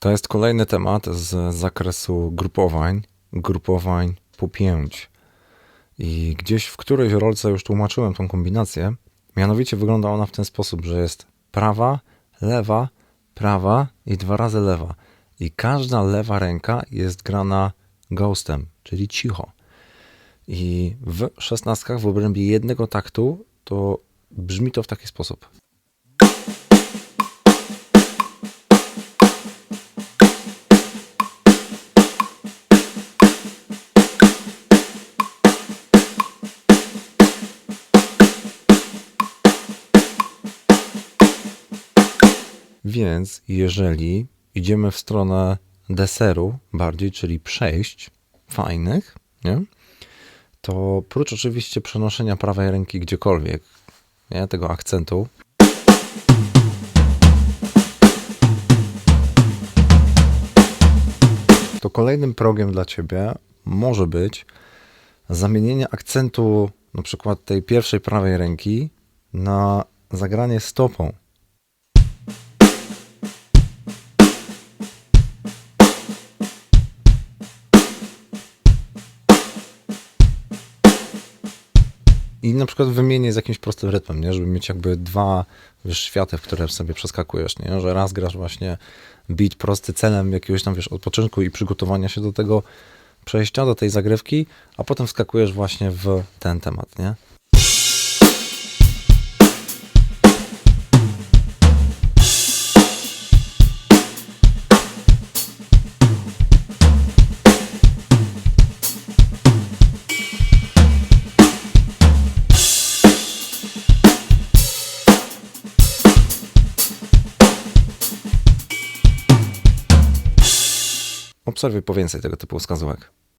To jest kolejny temat z zakresu grupowań, grupowań po pięć. I gdzieś w którejś rolce już tłumaczyłem tą kombinację. Mianowicie wygląda ona w ten sposób, że jest prawa, lewa, prawa i dwa razy lewa. I każda lewa ręka jest grana ghostem, czyli cicho. I w szesnastkach w obrębie jednego taktu to brzmi to w taki sposób. Więc jeżeli idziemy w stronę deseru bardziej, czyli przejść fajnych, nie? to prócz oczywiście przenoszenia prawej ręki gdziekolwiek, nie? tego akcentu, to kolejnym progiem dla Ciebie może być zamienienie akcentu na przykład tej pierwszej prawej ręki na zagranie stopą. I na przykład wymienię z jakimś prostym rytmem, nie? żeby mieć jakby dwa wiesz, światy, w które sobie przeskakujesz, nie? że raz grasz właśnie beat prosty celem jakiegoś tam wiesz, odpoczynku i przygotowania się do tego przejścia, do tej zagrywki, a potem wskakujesz właśnie w ten temat, nie? Obserwuj po więcej tego typu wskazówek.